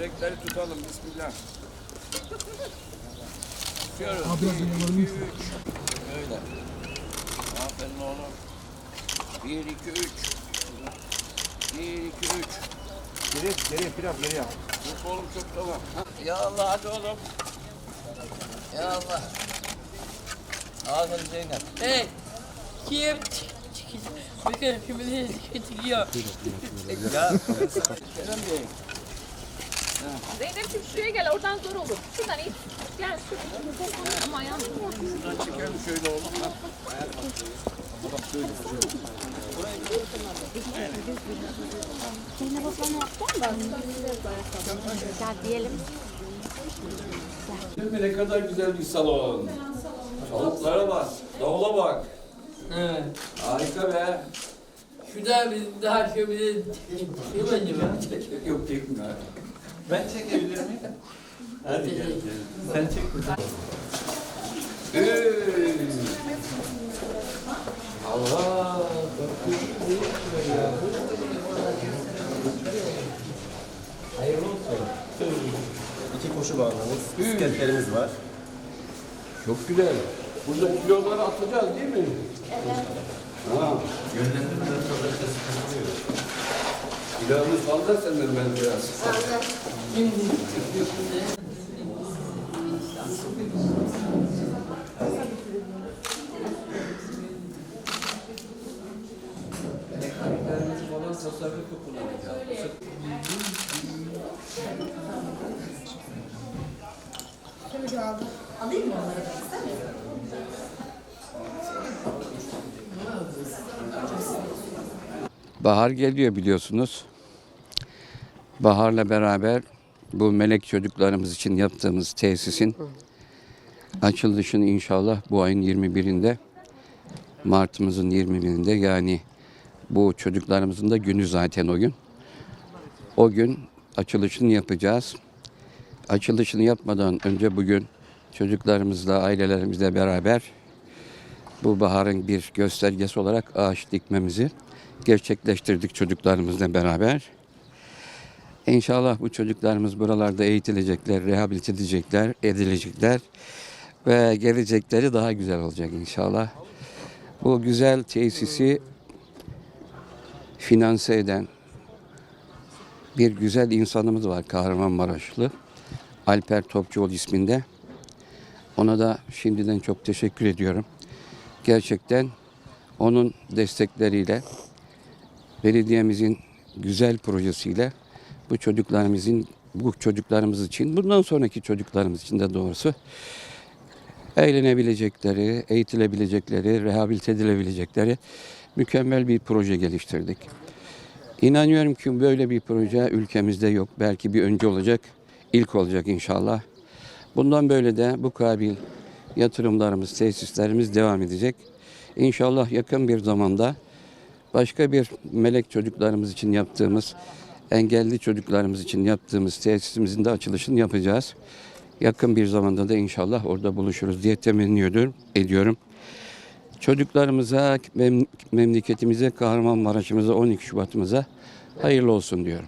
Direkleri tutalım. Bismillah. Tutuyoruz. Bir, iki, üç. Böyle. Aferin oğlum. Bir, iki, üç. Bir, iki, üç. Geri, geri, biraz geri yap. Çok oğlum çok tamam. Ya Allah hadi oğlum. Ya Allah. Aferin Zeynep. Hey, kim? Bakın şimdi çıkıyor. Ya. Kerem Bey. Zeynep'ciğim şuraya gel oradan zor olur. Şuradan it. Gel şuradan. Ama ayağım. Şuradan çekelim şöyle oğlum. Ha. Zeynep abla ne yaptın? Gel diyelim. Mi? Ne kadar güzel bir salon. Çalıklara bak. Davula bak. Evet. Harika be. Şu da bir daha şöyle acaba? Yok çekmiyor. Ben çekebilir miyim? Hadi gel, gel. Sen çek. Hey. Allah. Hayırlı olsun. İki koşu bağlamamız, bisikletlerimiz var. Çok güzel. Burada kiloları atacağız değil mi? Evet. Ha. Yönlendirmeden sonra işte sıkıntı yok. Kilomuz fazla senden ben biraz. Bahar geliyor biliyorsunuz. Baharla beraber bu melek çocuklarımız için yaptığımız tesisin açılışını inşallah bu ayın 21'inde Mart'ımızın 21'inde yani bu çocuklarımızın da günü zaten o gün. O gün açılışını yapacağız. Açılışını yapmadan önce bugün çocuklarımızla, ailelerimizle beraber bu baharın bir göstergesi olarak ağaç dikmemizi gerçekleştirdik çocuklarımızla beraber. İnşallah bu çocuklarımız buralarda eğitilecekler, rehabilite edecekler, edilecekler ve gelecekleri daha güzel olacak inşallah. Bu güzel tesisi finanse eden bir güzel insanımız var Kahramanmaraşlı. Alper Topçuoğlu isminde. Ona da şimdiden çok teşekkür ediyorum. Gerçekten onun destekleriyle belediyemizin güzel projesiyle bu çocuklarımızın bu çocuklarımız için bundan sonraki çocuklarımız için de doğrusu eğlenebilecekleri, eğitilebilecekleri, rehabilite edilebilecekleri mükemmel bir proje geliştirdik. İnanıyorum ki böyle bir proje ülkemizde yok. Belki bir önce olacak, ilk olacak inşallah. Bundan böyle de bu kabil yatırımlarımız, tesislerimiz devam edecek. İnşallah yakın bir zamanda başka bir melek çocuklarımız için yaptığımız, engelli çocuklarımız için yaptığımız tesisimizin de açılışını yapacağız. Yakın bir zamanda da inşallah orada buluşuruz diye temenni ediyorum. Çocuklarımıza, mem- memleketimize, Kahramanmaraş'ımıza, 12 Şubat'ımıza hayırlı olsun diyorum.